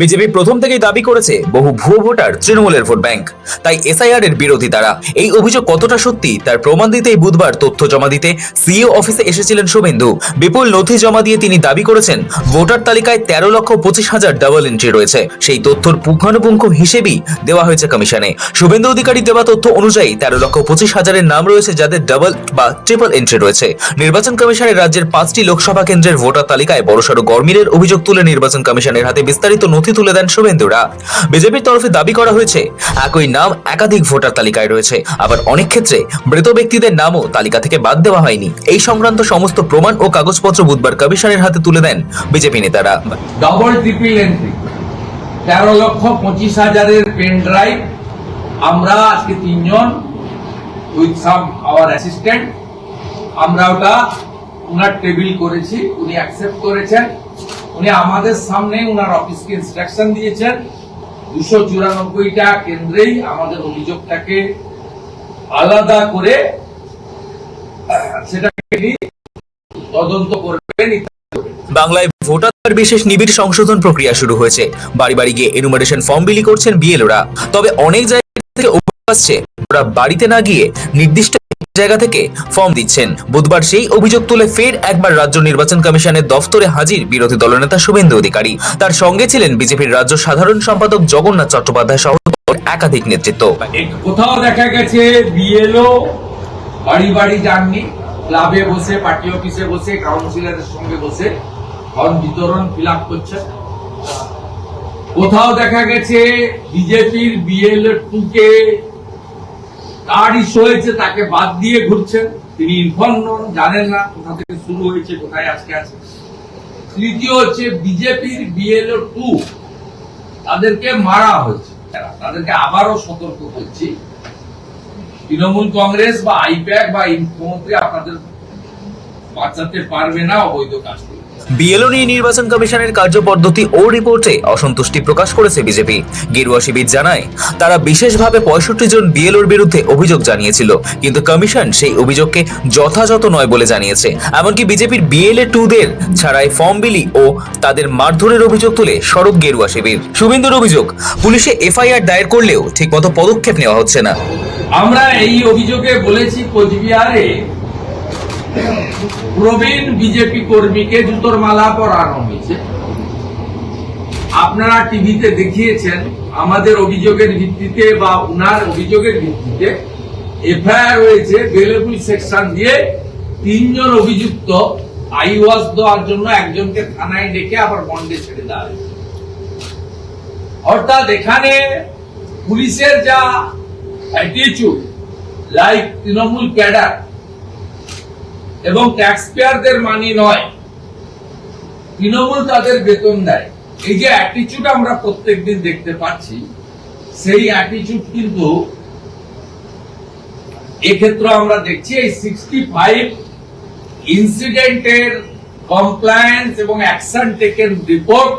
BJP প্রথম থেকেই দাবি করেছে বহু ভুয়ো ভোটার তৃণমূলের ভোট ব্যাংক। তাই এসআইআর এর বিরোধী তারা, এই অভিযোগ কতটা সত্যি তার প্রমাণ দিতেই বুধবার তথ্য জমা দিতে সিইও অফিসে এসেছিলেন শুভেন্দু। বিপুল নথি জমা দিয়ে তিনি দাবি করেছেন, ভোটার তালিকায় তেরো লক্ষ পঁচিশ হাজার ডাবল এন্ট্রি রয়েছে। সেই তথ্যর পুঙ্খানুপুঙ্খ হিসেবেই দেওয়া হয়েছে কমিশনে। শুভেন্দু অধিকারী দেওয়া তথ্য অনুযায়ী তেরো লক্ষ পঁচিশ হাজারের নাম রয়েছে যাদের ডাবল বা ট্রিপল এন্ট্রি রয়েছে। নির্বাচন কমিশনের রাজ্যের পাঁচটি লোকসভা কেন্দ্রের ভোটার তালিকায় বড়সড় গরমিলের অভিযোগ তুলে নির্বাচন কমিশনের হাতে বিস্তারিত নথি তুলে দেন শুভেন্দুরা। বিজেপির তরফে দাবি করা হয়েছে, একই নাম একাধিক ভোটার তালিকায় রয়েছে। আবার অনেক ক্ষেত্রে মৃত ব্যক্তিদের নামও তালিকা থেকে বাদ দেওয়া হয়নি। এই সংক্রান্ত সমস্ত প্রমাণ ও কাগজপত্র বুধবার কমিশনের হাতে তুলে দেন বিজেপি নেতারা। ডবল ট্রিপল এন্ট্রি তেরো লক্ষ পঁচিশ হাজারের পেন ড্রাইভ। আমরা আজকে তিনজন উইথ সাম আওয়ার অ্যাসিস্ট্যান্ট আমরা ওটা ওনার টেবিল করেছি, উনি অ্যাকসেপ্ট করেছেন। উনি আমাদের সামনে উনার অফিসকে ইনস্ট্রাকশন দিয়েছেন। দুশো চুরানব্বইটা কেন্দ্রেই আমাদের অভিযোগটাকে আলাদা করে সেটাকে তদন্ত করবেন বাংলায় ভোটার বিশেষ নিবিড় সংশোধন প্রক্রিয়া শুরু হয়েছে। বাড়ি বাড়ি গিয়ে এনুমারেশন ফর্ম বিলি করছেন বিএলওরা। তবে অনেক জায়গা থেকে আসছে ওরা বাড়িতে না গিয়ে নির্দিষ্ট জায়গা থেকে ফর্ম দিচ্ছেন। বুধবার সেই অভিযোগ তুলে ফের একবার রাজ্য নির্বাচন কমিশনের দফতরে হাজির বিরোধী দলনেতা শুভেন্দু অধিকারী। তার সঙ্গে ছিলেন বিজেপির রাজ্য সাধারণ সম্পাদক জগন্নাথ চট্টোপাধ্যায় সহ একাধিক নেতৃত্ব। কোথাও দেখা গেছে বিএলও বাড়ি বাড়ি যাননি, ক্লাবে বসে, পার্টি অফিসে বসে, কাউন্সিলরের সঙ্গে বসে ফর্ম বিতরণ ফিল আপ করছে। কোথাও দেখা গেছে বিজেপির বিএলও টু কার ইস্যু হয়েছে তাকে বাদ দিয়ে ঘুরছেন। তিনি ইনফর্ম নন, জানেন না কোথা থেকে শুরু হয়েছে, কোথায় আজকে আছে। তৃতীয় হচ্ছে বিজেপির বিএলও টু তাদেরকে মারা হয়েছে। তাদেরকে আবারও সতর্ক করছি। তৃণমূল কংগ্রেস বা আইপ্যাক বা মুখ্যমন্ত্রী আপনাদের বাঁচাতে পারবে না অবৈধ কাজ বিএলও নিয়ে নির্বাচন কমিশনের কার্যপদ্ধতি ও রিপোর্টে অসন্তুষ্টি প্রকাশ করেছে বিজেপি। গেরুয়া শিবির জানায়, তারা বিশেষভাবে পঁয়ষট্টি জন বিএলওর বিরুদ্ধে অভিযোগ জানিয়েছিল, কিন্তু কমিশন সেই অভিযোগকে যথাযথ নয় বলে জানিয়েছে। এমনকি বিজেপির বিএলএ টুদের ছাড়াই ফর্ম বিলি ও তাদের মারধরের অভিযোগ তুলে সড়ক গেরুয়া শিবির। শুভেন্দুর অভিযোগ, পুলিশে এফআইআর দায়ের করলেও ঠিকমতো পদক্ষেপ নেওয়া হচ্ছে না। আমরা এই অভিযোগে বলেছি কোচবিহারে প্রবীণ বিজেপি কর্মীকে জুতোর মালা পরানো হয়েছে। আপনারা টিভিতে দেখিয়েছেন আমাদের অভিযোগের ভিত্তিতে বা উনার অভিযোগের ভিত্তিতে এফআইআর হয়েছে বেলেবুল সেকশন দিয়ে তিনজন অভিযুক্ত, আই ওয়াজ দেওয়ার জন্য একজনকে থানায় ডেকে আবার বন্ডে ছেড়ে দেওয়া অর্থাৎ এখানে পুলিশের যা অ্যাটিটিউড লাইক তৃণমূল ক্যাডার এবং ট্যাক্স পেয়ারদের মানি নয়। তৃণমূল তাদের বেতন দেয়। এই যে অ্যাটিটিউড আমরা প্রত্যেকদিন দেখতে পাচ্ছি, সেই অ্যাটিটিউড কিন্তু এক্ষেত্রে আমরা দেখছি এই সিক্সটি ফাইভ ইনসিডেন্টের কমপ্লায়েন্স এবং অ্যাকশন টেকেন রিপোর্ট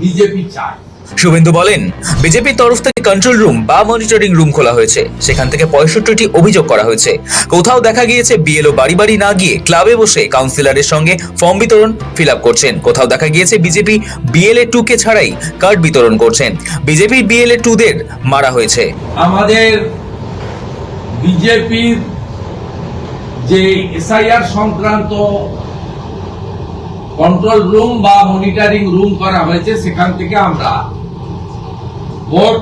বিজেপি চায়। শুভেন্দু বলেন, বিজেপির তরফ থেকে কন্ট্রোল রুম বা মনিটরিং রুম খোলা হয়েছে। সেখান থেকে পঁয়ষট্টিটি অভিযোগ করা হয়েছে। কোথাও দেখা গিয়েছে বিএলও বাড়ি বাড়ি না গিয়ে ক্লাবে বসে কাউন্সিলরের সঙ্গে ফর্ম বিতরণ ফিল করছেন। কোথাও দেখা গিয়েছে বিজেপি বিএলএ টু কে ছাড়াই কার্ড বিতরণ করছেন। বিজেপির বিএলএ টু দের মারা হয়েছে। আমাদের বিজেপির যে এসআইআর সংক্রান্ত কন্ট্রোল রুম বা মনিটরিং রুম করা হয়েছে, সেখান থেকে আমরা মোট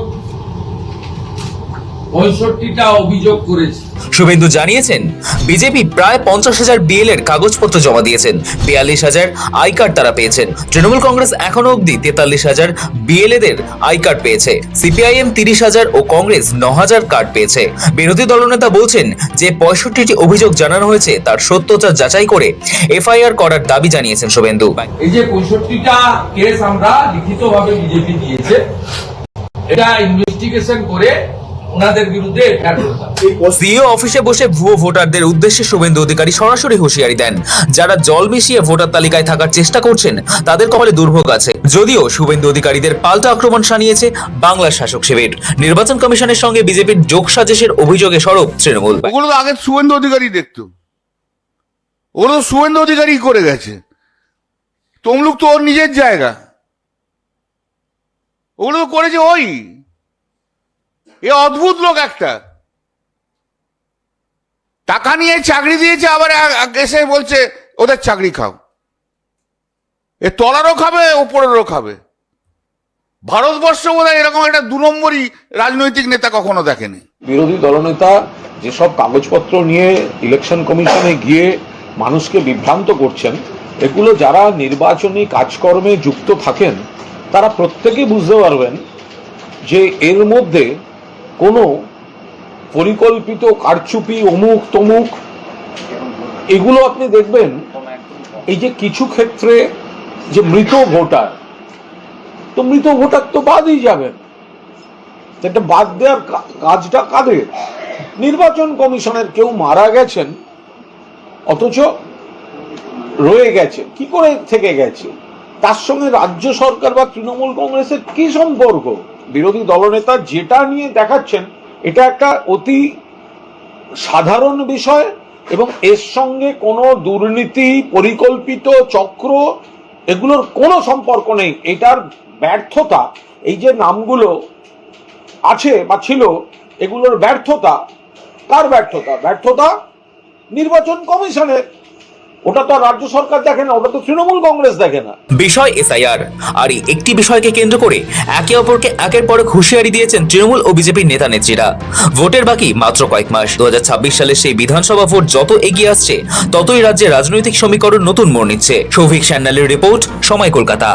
পঁয়ষট্টিটা অভিযোগ করেছি। শুভেন্দু জানিয়েছেন বিজেপি প্রায় পঞ্চাশ হাজার বিএল এর কাগজপত্র জমা দিয়েছেন। বিয়াল্লিশ হাজার আই কার্ড তারা পেয়েছেন। তৃণমূল কংগ্রেস এখনও অবধি তেতাল্লিশ হাজার বিএলএদের আই কার্ড পেয়েছে। সিপিআইএম তিরিশ হাজার ও কংগ্রেস ন হাজার কার্ড পেয়েছে। বিরোধী দলনেতা বলছেন যে পঁয়ষট্টিটি অভিযোগ জানানো হয়েছে তার সত্যতা যাচাই করে এফআইআর করার দাবি জানিয়েছেন শুভেন্দু। এই যে পঁয়ষট্টিটা কেস আমরা লিখিতভাবে বিজেপি দিয়েছে এটা ইনভেস্টিগেশন করে ওনাদের বিরুদ্ধে। সিও অফিসে বসে ভুয়ো ভোটারদের উদ্দেশ্যে শুভেন্দু অধিকারী সরাসরি হুঁশিয়ারি দেন। যারা জল মিশিয়ে ভোটার তালিকায় থাকার চেষ্টা করছেন তাদের কপালে দুর্ভোগ আছে। যদিও শুভেন্দু অধিকারীদের পাল্টা আক্রমণ শানিয়েছে বাংলার শাসক শিবির। নির্বাচন কমিশনের সঙ্গে বিজেপির যোগ সাজেশের অভিযোগে সরব তৃণমূল। ওগুলো তো আগে শুভেন্দু অধিকারী দেখতো। ওগুলো শুভেন্দু অধিকারী করে গেছে। তমলুক তো ওর নিজের জায়গা। ওগুলো তো করেছে ওই। এ অদ্ভুত লোক একটা। টাকা নিয়ে চাকরি দিয়েছে, আবার এসে বলছে, ওদের চাকরি খাও। এ তলারও খাবে, ওপরেরও খাবে। ভারতবর্ষ বোধ এরকম একটা দু নম্বরই রাজনৈতিক নেতা কখনো দেখেনি। বিরোধী দলনেতা যেসব কাগজপত্র নিয়ে ইলেকশন কমিশনে গিয়ে মানুষকে বিভ্রান্ত করছেন, এগুলো যারা নির্বাচনী কাজকর্মে যুক্ত থাকেন তারা প্রত্যেকেই বুঝতে পারবেন যে এর মধ্যে কোনো পরিকল্পিত কারচুপি, অমুক, তমুক, এগুলো আপনি দেখবেন, এই যে কিছু ক্ষেত্রে যে মৃত ভোটার, তো মৃত ভোটার তো বাদই যাবেন। এটা বাদ দেওয়ার কাজটা কাদের? নির্বাচন কমিশনের কেউ মারা গেছেন, অথচ রয়ে গেছে, কি করে থেকে গেছে? তার সঙ্গে রাজ্য সরকার বা তৃণমূল কংগ্রেসের কি সম্পর্ক? বিরোধী দলনেতা যেটা নিয়ে দেখাচ্ছেন, এটা একটা অতি সাধারণ বিষয় এবং এর সঙ্গে কোনো দুর্নীতি, পরিকল্পিত চক্র, এগুলোর কোনো সম্পর্ক নেই। এটার ব্যর্থতা, এই যে নামগুলো আছে বা ছিল, এগুলোর ব্যর্থতা, কার ব্যর্থতা? ব্যর্থতা নির্বাচন কমিশনের। ওটা তো রাজ্য সরকার দেখে না, ওটা তো তৃণমূল কংগ্রেস দেখে না। বিষয় এসআইআর। আর এই একটি বিষয়কে কেন্দ্র করে একে অপরকে একের পর হুঁশিয়ারি দিয়েছেন তৃণমূল ও বিজেপির নেতা নেত্রীরা। ভোটের বাকি মাত্র কয়েক মাস। দু সালের সেই বিধানসভা ভোট যত এগিয়ে আসছে, ততই রাজ্যে রাজনৈতিক সমীকরণ নতুন মোড় নিচ্ছে। সৌভিক স্যান্ডালের রিপোর্ট, সময় কলকাতা।